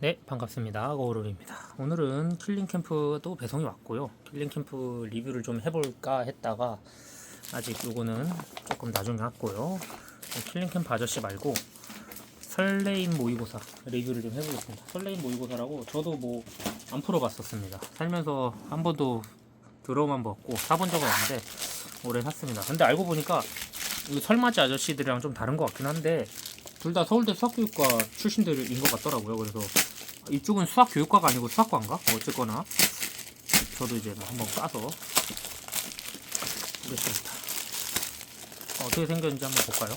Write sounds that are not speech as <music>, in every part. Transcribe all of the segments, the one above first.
네, 반갑습니다. 거울입니다. 오늘은 킬링 캠프도 배송이 왔고요. 킬링 캠프 리뷰를 좀 해볼까 했다가 아직 요거는 조금 나중에 왔고요. 킬링 캠프 아저씨 말고 설레임 모의고사 리뷰를 좀 해보겠습니다. 설레임 모의고사라고 저도 뭐 안 풀어봤었습니다. 살면서 한 번도 들어만 봤고 사본 적은 없는데 올해 샀습니다. 근데 알고 보니까 이 설맞이 아저씨들이랑 좀 다른 것 같긴 한데 둘 다 서울대 수학교육과 출신들인 것 같더라고요. 그래서 이쪽은 수학 교육과가 아니고 수학과인가? 뭐 어쨌거나 저도 이제 뭐 한번 까서 보겠습니다. 어, 어떻게 생겼는지 한번 볼까요?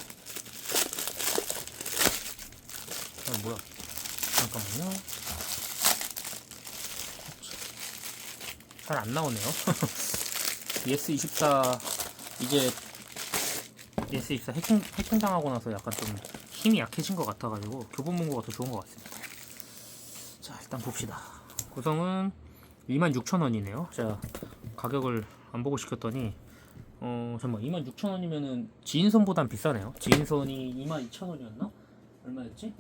어, 뭐야? 잠깐만요. 잘 안 나오네요. <laughs> ES24 이제 ES24 해킹, 해킹 당하고 나서 약간 좀 힘이 약해진 것 같아가지고 교본 문구가 더 좋은 것 같습니다. 자 일단 봅시다. 구성은 26,000원이네요. 자 가격을 안 보고 시켰더니 어 잠깐 26,000원이면은 지인선보단 비싸네요. 지인선이 22,000원이었나? 얼마였지?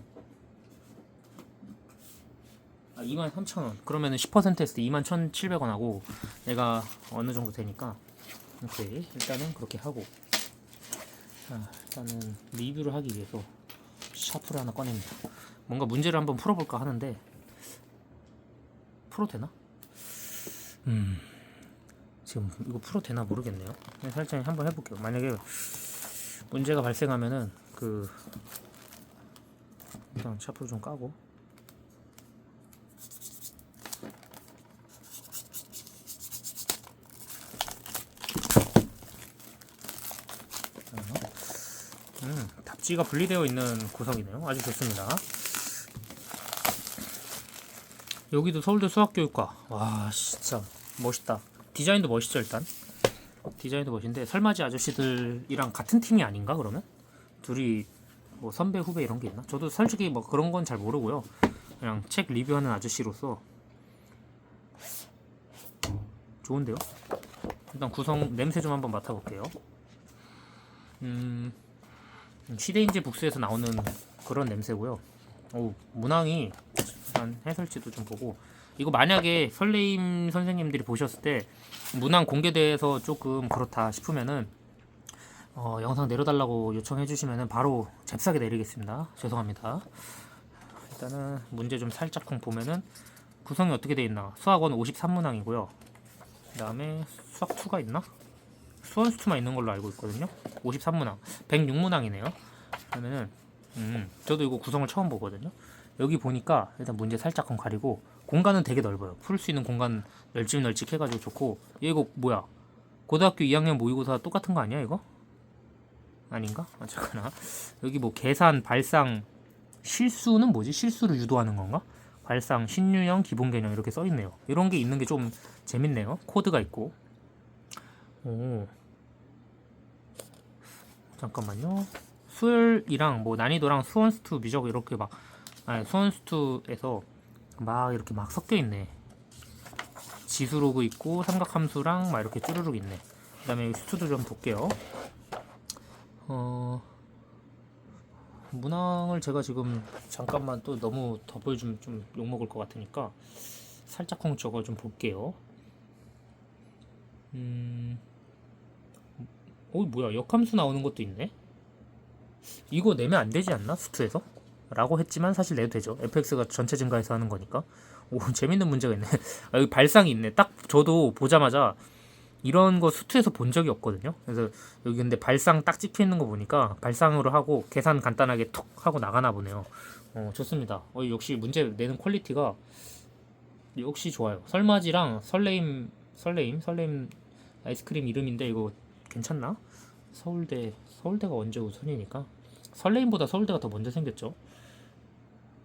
아 23,000원. 그러면은 10% 했을 때 21,700원 하고 내가 어느 정도 되니까 오케이 일단은 그렇게 하고 자 일단은 리뷰를 하기 위해서 샤프를 하나 꺼냅니다. 뭔가 문제를 한번 풀어볼까 하는데 풀어 되나? 음 지금 이거 풀어 되나 모르겠네요. 살짝 한번 해볼게요. 만약에 문제가 발생하면은 그 일단 샤프를 좀 까고 음, 답지가 분리되어 있는 구석이네요. 아주 좋습니다. 여기도 서울대 수학교육과. 와, 진짜 멋있다. 디자인도 멋있죠, 일단. 디자인도 멋있는데 설맞이 아저씨들이랑 같은 팀이 아닌가 그러면? 둘이 뭐 선배 후배 이런 게 있나? 저도 솔직히 뭐 그런 건 잘 모르고요. 그냥 책 리뷰하는 아저씨로서 좋은데요? 일단 구성 냄새 좀 한번 맡아볼게요. 음, 시대인지 북스에서 나오는 그런 냄새고요. 오, 문항이 일단 해설지도 좀 보고 이거 만약에 설레임 선생님들이 보셨을 때 문항 공개돼서 조금 그렇다 싶으면은 어, 영상 내려달라고 요청해 주시면은 바로 잽싸게 내리겠습니다. 죄송합니다. 일단은 문제 좀 살짝 보면은 구성이 어떻게 돼 있나? 수학원 53문항이고요. 그다음에 수학 2가 있나? 수원수투만 있는 걸로 알고 있거든요. 53문항, 106문항이네요. 그러면은 음, 저도 이거 구성을 처음 보거든요. 여기 보니까 일단 문제 살짝 가리고 공간은 되게 넓어요. 풀 수 있는 공간 널찍널찍 해가지고 좋고 얘 이거 뭐야? 고등학교 2학년 모의고사 똑같은 거 아니야 이거? 아닌가? 어쨌거나 여기 뭐 계산, 발상, 실수는 뭐지? 실수를 유도하는 건가? 발상, 신유형, 기본 개념 이렇게 써 있네요. 이런 게 있는 게 좀 재밌네요. 코드가 있고. 오. 잠깐만요. 수열이랑 뭐 난이도랑 수원스투 미적 이렇게 막 아니 수원스투에서 막 이렇게 막 섞여 있네. 지수로그 있고 삼각함수랑 막 이렇게 쭈루룩 있네. 그 다음에 여기 스투도 좀 볼게요. 어 문항을 제가 지금 잠깐만 또 너무 더 보여주면 좀 욕먹을 것 같으니까 살짝쿵 저거 좀 볼게요. 음, 어 뭐야 역함수 나오는 것도 있네. 이거 내면 안 되지 않나 수투에서? 라고 했지만 사실 내도 되죠. FX가 전체 증가해서 하는 거니까. 오 <laughs> 재밌는 문제가 있네. <laughs> 아, 여기 발상이 있네. 딱 저도 보자마자 이런 거 수투에서 본 적이 없거든요. 그래서 여기 근데 발상 딱 찍혀 있는 거 보니까 발상으로 하고 계산 간단하게 툭 하고 나가나 보네요. 어 좋습니다. 어, 역시 문제 내는 퀄리티가 역시 좋아요. 설맞이랑 설레임 설레임 설레임 아이스크림 이름인데 이거 괜찮나? 서울대 서울대가 언제 우선이니까 설레임보다 서울대가 더 먼저 생겼죠.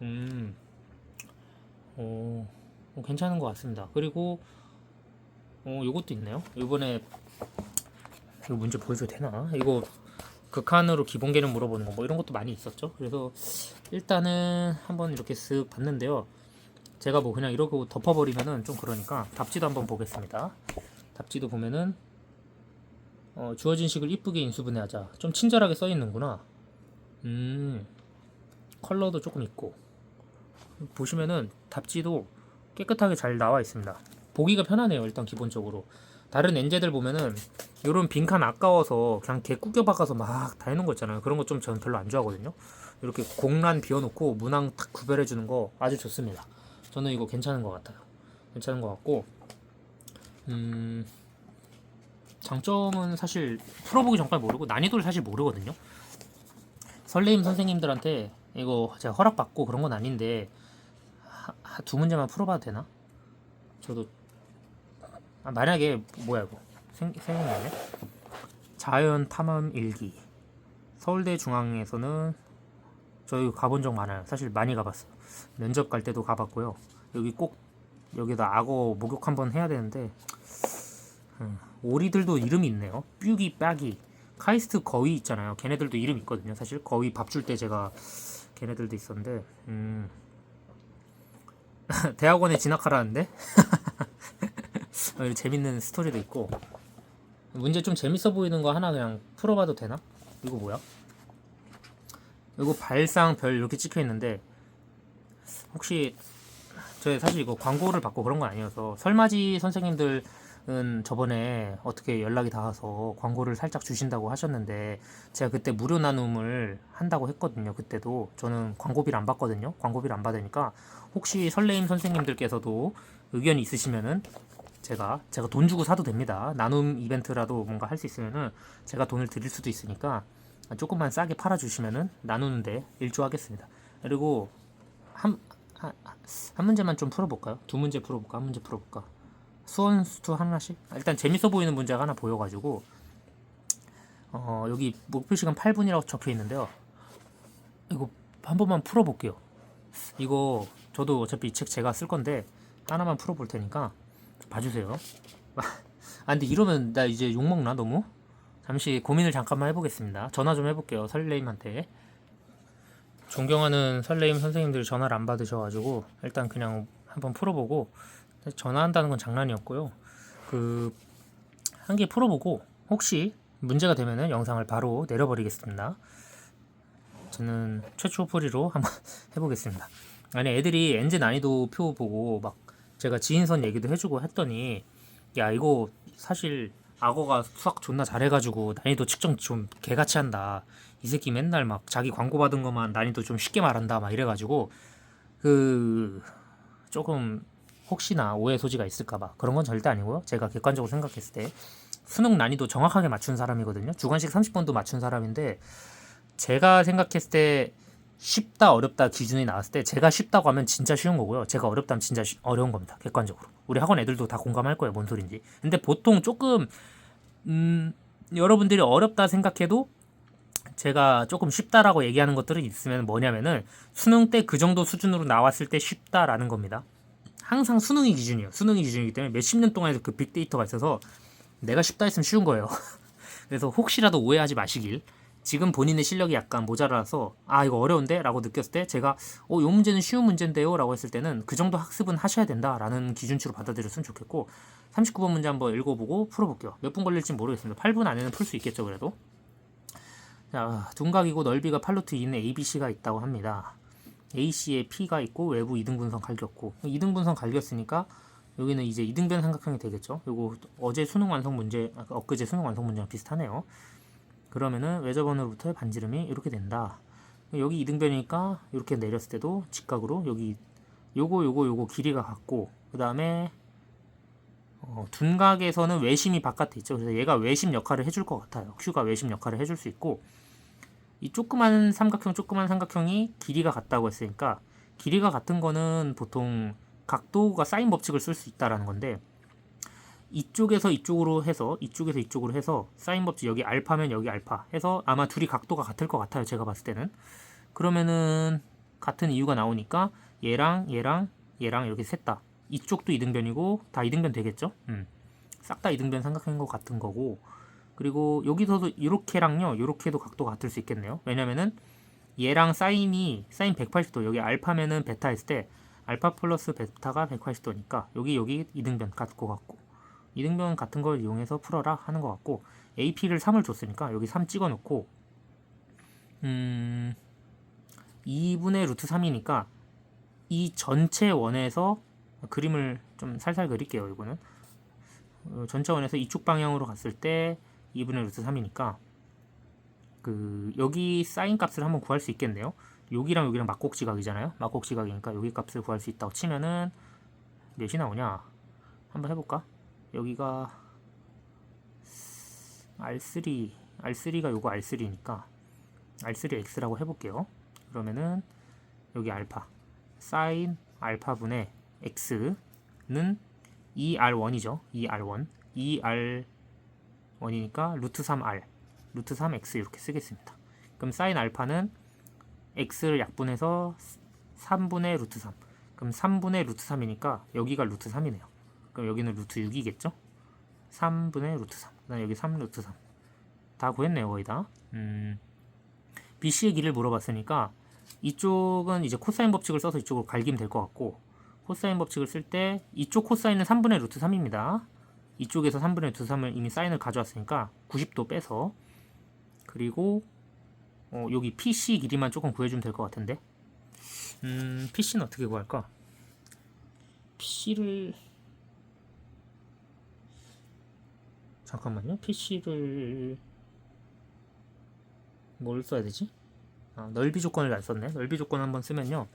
음, 어, 어, 괜찮은 것 같습니다. 그리고 어 요것도 있네요. 이번에 이거 문제 보여줘도 되나? 이거 극한으로 기본 개념 물어보는 거 뭐 이런 것도 많이 있었죠. 그래서 일단은 한번 이렇게 쓱 봤는데요. 제가 뭐 그냥 이러고 덮어버리면은 좀 그러니까 답지도 한번 보겠습니다. 답지도 보면은 어, 주어진 식을 이쁘게 인수분해하자. 좀 친절하게 써 있는구나. 음, 컬러도 조금 있고. 보시면은 답지도 깨끗하게 잘 나와 있습니다. 보기가 편하네요. 일단 기본적으로 다른 엔제들 보면은 이런 빈칸 아까워서 그냥 개 꾸겨 박아서 막다 해놓은 거 있잖아요. 그런 거 좀 저는 별로 안 좋아하거든요. 이렇게 공란 비워놓고 문항 탁 구별해 주는 거 아주 좋습니다. 저는 이거 괜찮은 것 같아요. 괜찮은 것 같고 음 장점은 사실 풀어보기 전까지 모르고 난이도를 사실 모르거든요. 설레임 선생님들한테 이거 제가 허락받고 그런 건 아닌데 하- 하- 두 문제만 풀어봐도 되나? 저도 아, 만약에 뭐야 이거? 생, 생각나네? 자연 탐험 일기. 서울대 중앙에서는 저희 가본 적 많아요. 사실 많이 가봤어요. 면접 갈 때도 가봤고요. 여기 꼭 여기다 악어 목욕 한번 해야 되는데 음, 오리들도 이름이 있네요. 뾰기 빠기. 카이스트 거위 있잖아요. 걔네들도 이름 있거든요. 사실 거위 밥 줄 때 제가 걔네들도 있었는데 음 <laughs> 대학원에 진학하라는데 <laughs> 어, 재밌는 스토리도 있고 문제 좀 재밌어 보이는 거 하나 그냥 풀어봐도 되나? 이거 뭐야? 이거 발상 별 이렇게 찍혀 있는데 혹시 저 사실 이거 광고를 받고 그런 건 아니어서 설마지 선생님들 은 저번에 어떻게 연락이 닿아서 광고를 살짝 주신다고 하셨는데 제가 그때 무료 나눔을 한다고 했거든요. 그때도 저는 광고비를 안 받거든요. 광고비를 안 받으니까 혹시 설레임 선생님들께서도 의견이 있으시면은 제가 제가 돈 주고 사도 됩니다. 나눔 이벤트라도 뭔가 할 수 있으면은 제가 돈을 드릴 수도 있으니까 조금만 싸게 팔아 주시면은 나누는데 일조하겠습니다. 그리고 한, 한, 한 문제만 좀 풀어볼까요? 두 문제 풀어볼까? 한 문제 풀어볼까? 수원 수투 하나씩? 아, 일단 재밌어 보이는 문제가 하나 보여가지고 어, 여기 목표 시간 8분이라고 적혀 있는데요. 이거 한 번만 풀어볼게요. 이거 저도 어차피 이 책 제가 쓸 건데 하나만 풀어볼 테니까 봐주세요. <laughs> 아 근데 이러면 나 이제 욕 먹나 너무? 잠시 고민을 잠깐만 해보겠습니다. 전화 좀 해볼게요 설레임한테. 존경하는 설레임 선생님들 전화를 안 받으셔가지고 일단 그냥 한번 풀어보고 전화한다는 건 장난이었고요. 그 한 개 풀어보고 혹시 문제가 되면은 영상을 바로 내려버리겠습니다. 저는 최초 풀이로 한번 <laughs> 해보겠습니다. 아니 애들이 엔제 난이도 표 보고 막 제가 지인선 얘기도 해주고 했더니 야 이거 사실 악어가 수학 존나 잘해가지고 난이도 측정 좀 개같이 한다. 이 새끼 맨날 막 자기 광고 받은 것만 난이도 좀 쉽게 말한다 막 이래가지고 그 조금 혹시나 오해 소지가 있을까봐 그런 건 절대 아니고요. 제가 객관적으로 생각했을 때 수능 난이도 정확하게 맞춘 사람이거든요. 주관식 30번도 맞춘 사람인데 제가 생각했을 때 쉽다 어렵다 기준이 나왔을 때 제가 쉽다고 하면 진짜 쉬운 거고요. 제가 어렵다면 진짜 쉬- 어려운 겁니다. 객관적으로. 우리 학원 애들도 다 공감할 거예요. 뭔 소린지. 근데 보통 조금 음, 여러분들이 어렵다 생각해도 제가 조금 쉽다라고 얘기하는 것들은 있으면 뭐냐면은 수능 때 그 정도 수준으로 나왔을 때 쉽다라는 겁니다. 항상 수능이 기준이에요. 수능이 기준이기 때문에 몇십 년 동안 그 빅데이터가 있어서 내가 쉽다 했으면 쉬운 거예요. <laughs> 그래서 혹시라도 오해하지 마시길. 지금 본인의 실력이 약간 모자라서 아 이거 어려운데? 라고 느꼈을 때 제가 어요 문제는 쉬운 문제인데요? 라고 했을 때는 그 정도 학습은 하셔야 된다라는 기준치로 받아들였으면 좋겠고 39번 문제 한번 읽어보고 풀어볼게요. 몇 분 걸릴지 모르겠습니다. 8분 안에는 풀 수 있겠죠 그래도. 자, 둔각이고 넓이가 8루트 2는 ABC가 있다고 합니다. AC에 P가 있고 외부 이등분선 갈겼고 이등분선 갈겼으니까 여기는 이제 이등변 삼각형이 되겠죠. 요거 어제 수능 완성 문제, 엊그제 수능 완성 문제랑 비슷하네요. 그러면은 외접원으로부터의 반지름이 이렇게 된다. 여기 이등변이니까 이렇게 내렸을 때도 직각으로 여기 요거 요거 요거 길이가 같고 그 다음에 어, 둔각에서는 외심이 바깥에 있죠. 그래서 얘가 외심 역할을 해줄 것 같아요. Q가 외심 역할을 해줄 수 있고 이 조그만 삼각형 조그만 삼각형이 길이가 같다고 했으니까 길이가 같은 거는 보통 각도가 사인 법칙을 쓸 수 있다라는 건데 이쪽에서 이쪽으로 해서 이쪽에서 이쪽으로 해서 사인 법칙 여기 알파면 여기 알파 해서 아마 둘이 각도가 같을 것 같아요. 제가 봤을 때는 그러면은 같은 이유가 나오니까 얘랑 얘랑 얘랑 이렇게 셋 다 이쪽도 이등변이고 다 이등변 되겠죠? 음. 싹 다 이등변 삼각형인 것 같은 거고 그리고 여기서도 이렇게랑요 이렇게도 각도가 같을 수 있겠네요. 왜냐면은 얘랑 사인이 사인 180도 여기 알파면은 베타 했을 때 알파 플러스 베타가 180도니까 여기 여기 이등변 같고 같고. 이등변 같은 걸 이용해서 풀어라 하는 것 같고. AP를 3을 줬으니까 여기 3 찍어 놓고 음 2분의 루트 3이니까 이 전체 원에서 그림을 좀 살살 그릴게요. 이거는. 어, 전체 원에서 이쪽 방향으로 갔을 때 2분의 루트 3이니까 그 여기 사인 값을 한번 구할 수 있겠네요. 여기랑 여기랑 막곡지각이잖아요. 막곡지각이니까 여기 값을 구할 수 있다고 치면은 몇이 나오냐? 한번 해볼까? 여기가 R3 R3가 요거 R3니까 R3X라고 해볼게요. 그러면은 여기 알파 사인 알파분의 X는 2R1이죠. 2R1 2R1이니까 루트 3R 루트 3X 이렇게 쓰겠습니다. 그럼 사인 알파는 X를 약분해서 3분의 루트 3 그럼 3분의 루트 3이니까 여기가 루트 3이네요. 그럼 여기는 루트 6이겠죠? 3분의 루트 3. 그다음 여기 3 루트 3. 다 구했네요, 거의 다. 음, BC의 길을 물어봤으니까 이쪽은 이제 코사인 법칙을 써서 이쪽으로 갈기면 될 것 같고 코사인 법칙을 쓸 때 이쪽 코사인은 3분의 루트 3입니다. 이쪽에서 3분의 루트 3을 이미 사인을 가져왔으니까 90도 빼서 그리고 어, 여기 PC 길이만 조금 구해주면 될 것 같은데 음, PC는 어떻게 구할까? PC를 잠깐만요. PC를 뭘 써야 되지? 아, 넓이 조건을 안 썼네. 넓이 조건 한번 쓰면요.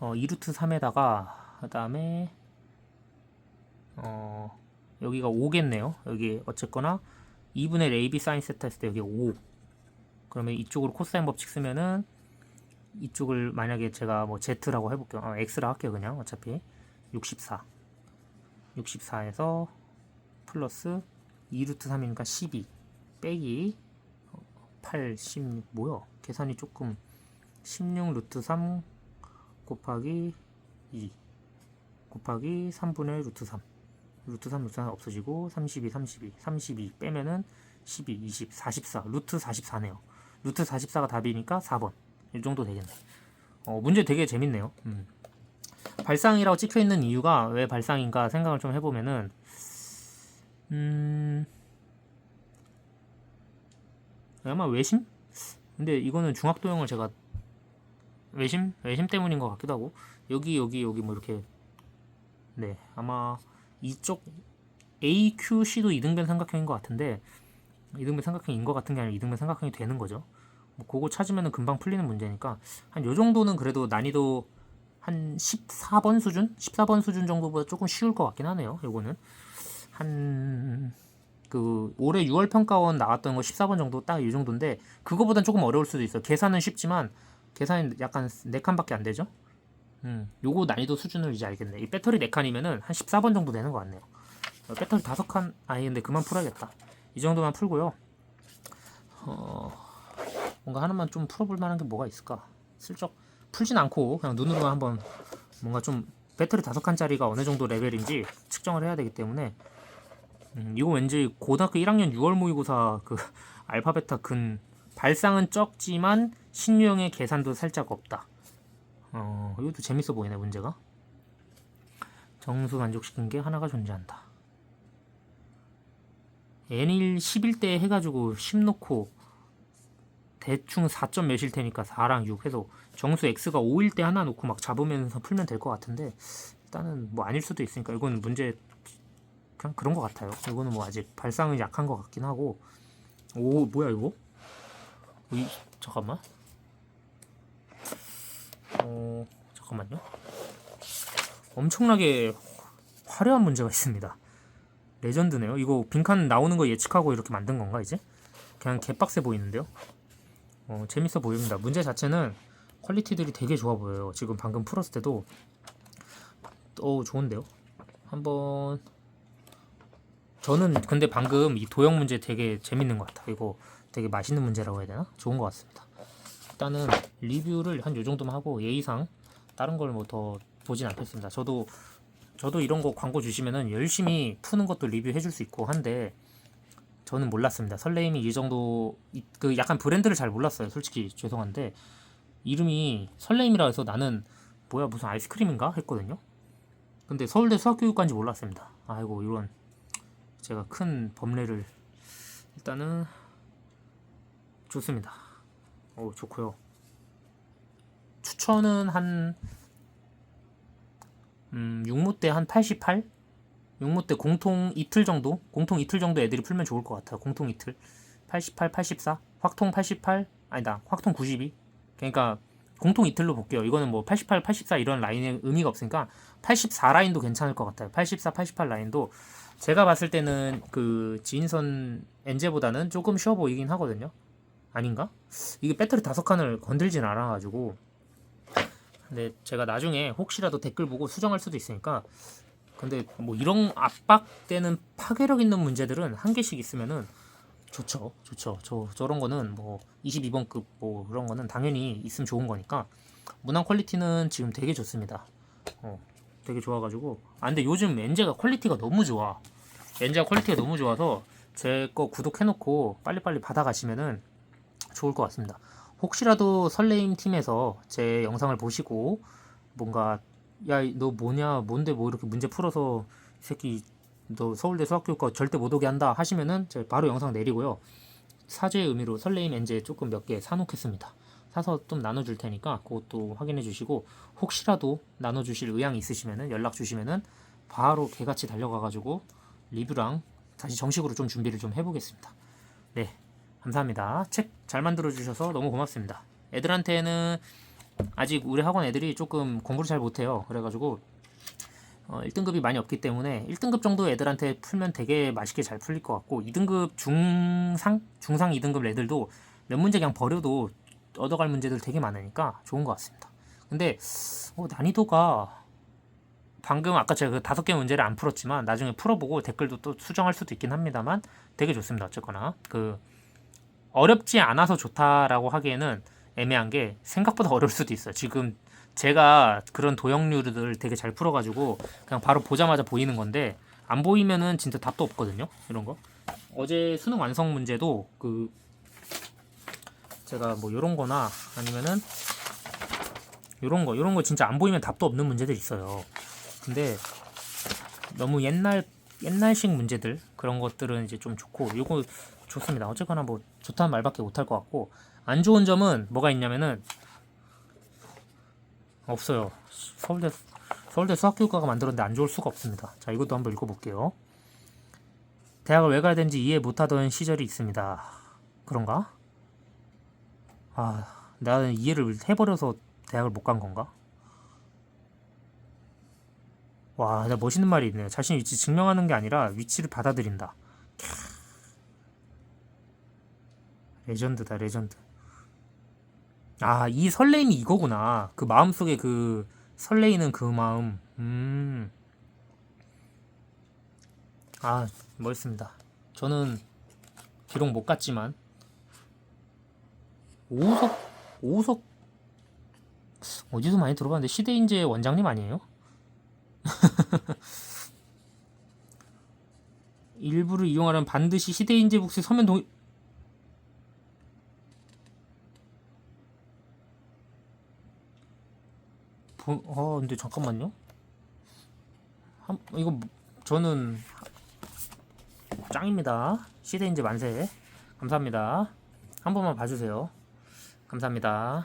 어, 2루트 3에다가 그 다음에 어, 여기가 5겠네요. 여기 어쨌거나 2분의 AB 사인 세타 했을 때 여기 5. 그러면 이쪽으로 코사인 법칙 쓰면은 이쪽을 만약에 제가 뭐 Z라고 해볼게요. 어, X라 할게요 그냥 어차피 64. 64에서 플러스 2루트 3이니까 12 빼기 8, 16 뭐야? 계산이 조금 16 루트 3 곱하기 2 곱하기 3분의 루트 3 루트 3 루트 3 없어지고 32 32 32 빼면은 12 20 44 루트 44네요. 루트 44가 답이니까 4번. 이 정도 되겠네. 어, 문제 되게 재밌네요. 음. 발상이라고 찍혀 있는 이유가 왜 발상인가 생각을 좀 해보면은 음 아마 외심? 근데 이거는 중학도형을 제가 외심? 외심 때문인 것 같기도 하고. 여기 여기 여기 뭐 이렇게. 네 아마 이쪽 AQC도 이등변 삼각형인 것 같은데 이등변 삼각형인 것 같은 게 아니라 이등변 삼각형이 되는 거죠 뭐 그거 찾으면 금방 풀리는 문제니까 한 요 정도는 그래도 난이도 한 14번 수준? 14번 수준 정도보다 조금 쉬울 것 같긴 하네요 요거는 한 그 올해 6월 평가원 나왔던 거 14번 정도 딱 이 정도인데 그거보단 조금 어려울 수도 있어요. 계산은 쉽지만 계산이 약간 4칸밖에 안 되죠. 음, 요거 난이도 수준을 이제 알겠네. 이 배터리 4칸이면은 한 14번 정도 되는 것 같네요. 어, 배터리 5칸 아니 근데 그만 풀어야겠다. 이 정도만 풀고요. 어, 뭔가 하나만 좀 풀어볼 만한 게 뭐가 있을까? 슬쩍 풀진 않고 그냥 눈으로만 한번 뭔가 좀 배터리 5칸짜리가 어느 정도 레벨인지 측정을 해야 되기 때문에 음, 이거 왠지 고등학교 1학년 6월 모의고사 그 <laughs> 알파베타 근 발상은 적지만 신유형의 계산도 살짝 없다. 어, 이것도 재밌어 보이네 문제가. 정수 만족시킨 게 하나가 존재한다. N일 11대 해가지고 10 놓고 대충 4점 몇일 테니까 4랑 6 해서 정수 X가 5일 때 하나 놓고 막 잡으면서 풀면 될 것 같은데 일단은 뭐 아닐 수도 있으니까 이건 문제 그냥 그런 것 같아요. 이거는 뭐 아직 발상은 약한 것 같긴 하고 오 뭐야 이거? 이 잠깐만. 어 잠깐만요. 엄청나게 화려한 문제가 있습니다. 레전드네요. 이거 빈칸 나오는 거 예측하고 이렇게 만든 건가 이제? 그냥 개빡세 보이는데요. 어 재밌어 보입니다. 문제 자체는 퀄리티들이 되게 좋아 보여요. 지금 방금 풀었을 때도 어 좋은데요. 한번 저는 근데 방금 이 도형 문제 되게 재밌는 것 같아. 이거 되게 맛있는 문제라고 해야 되나? 좋은 것 같습니다. 일단은 리뷰를 한 요 정도만 하고 예의상 다른 걸 뭐 더 보진 않겠습니다. 저도 저도 이런 거 광고 주시면은 열심히 푸는 것도 리뷰해 줄 수 있고 한데 저는 몰랐습니다. 설레임이 이 정도 이- 그 약간 브랜드를 잘 몰랐어요. 솔직히 죄송한데 이름이 설레임이라 해서 나는 뭐야 무슨 아이스크림인가 했거든요. 근데 서울대 수학교육과인지 몰랐습니다. 아이고 이런 제가 큰 범례를 일단은 좋습니다. 오 좋고요. 추천은 한 음, 6무대 한 88? 6무대 공통 이틀 정도? 공통 이틀 정도 애들이 풀면 좋을 것 같아요. 공통 이틀. 88, 84, 확통 88, 아니다, 확통 92. 그러니까 공통 이틀로 볼게요. 이거는 뭐 88, 84 이런 라인의 의미가 없으니까 84 라인도 괜찮을 것 같아요. 84, 88 라인도 제가 봤을 때는 그 지인선 엔제보다는 조금 쉬워 보이긴 하거든요. 아닌가? 이게 배터리 다섯 칸을 건들진 않아가지고. 근데 제가 나중에 혹시라도 댓글 보고 수정할 수도 있으니까. 근데 뭐 이런 압박되는 파괴력 있는 문제들은 한 개씩 있으면은 좋죠. 좋죠. 저 저런 거는 뭐 22번급 뭐 그런 거는 당연히 있으면 좋은 거니까. 문항 퀄리티는 지금 되게 좋습니다. 어 되게 좋아가지고. 아 근데 요즘 엔제가 퀄리티가 너무 좋아. 엔제가 퀄리티가 너무 좋아서 제 거 구독해놓고 빨리빨리 받아가시면은 좋을 것 같습니다. 혹시라도 설레임 팀에서 제 영상을 보시고 뭔가 야 너 뭐냐 뭔데 뭐 이렇게 문제 풀어서 이 새끼 너 서울대 수학교육과 절대 못 오게 한다 하시면은 제가 바로 영상 내리고요. 사죄의 의미로 설레임 엔제 조금 몇 개 사놓겠습니다. 사서 좀 나눠줄 테니까 그것도 확인해 주시고 혹시라도 나눠주실 의향이 있으시면은 연락 주시면은 바로 개같이 달려가가지고 리뷰랑 다시 정식으로 좀 준비를 좀 해보겠습니다. 네 감사합니다. 책 잘 만들어 주셔서 너무 고맙습니다. 애들한테는 아직 우리 학원 애들이 조금 공부를 잘 못해요. 그래가지고 어, 1등급이 많이 없기 때문에 1등급 정도 애들한테 풀면 되게 맛있게 잘 풀릴 것 같고 2등급 중상 중상 2등급 애들도 몇 문제 그냥 버려도 얻어갈 문제들 되게 많으니까 좋은 것 같습니다. 근데 어, 난이도가 방금 아까 제가 그 다섯 개 문제를 안 풀었지만 나중에 풀어보고 댓글도 또 수정할 수도 있긴 합니다만 되게 좋습니다. 어쨌거나 그 어렵지 않아서 좋다라고 하기에는 애매한 게 생각보다 어려울 수도 있어요. 지금 제가 그런 도형류를 되게 잘 풀어가지고 그냥 바로 보자마자 보이는 건데 안 보이면은 진짜 답도 없거든요. 이런 거. 어제 수능 완성 문제도 그 제가 뭐 요런 거나 아니면은 요런 거 요런 거 진짜 안 보이면 답도 없는 문제들 있어요. 근데 너무 옛날 옛날식 문제들 그런 것들은 이제 좀 좋고 요거 좋습니다. 어쨌거나 뭐 좋다는 말밖에 못할 것 같고 안 좋은 점은 뭐가 있냐면은 없어요. 서울대 서울대 수학교육과가 만들었는데 안 좋을 수가 없습니다. 자 이것도 한번 읽어볼게요. 대학을 왜 가야 되는지 이해 못하던 시절이 있습니다. 그런가? 아 나는 이해를 해버려서 대학을 못 간 건가? 와, 멋있는 말이 있네요. 자신 위치 증명하는 게 아니라 위치를 받아들인다. 레전드다 레전드. 아 이 설레임이 이거구나. 그 마음속에 그 설레이는 그 마음. 음아 멋있습니다. 저는 비록 못 갔지만 오석 오석 어디서 많이 들어봤는데 시대인재 원장님 아니에요? <laughs> 일부를 이용하려면 반드시 시대인재 북스 서면 동 보, 어, 근데 잠깐만요. 한, 이거 뭐- 저는 짱입니다. 시대인재 만세. 감사합니다. 한 번만 봐주세요. 감사합니다.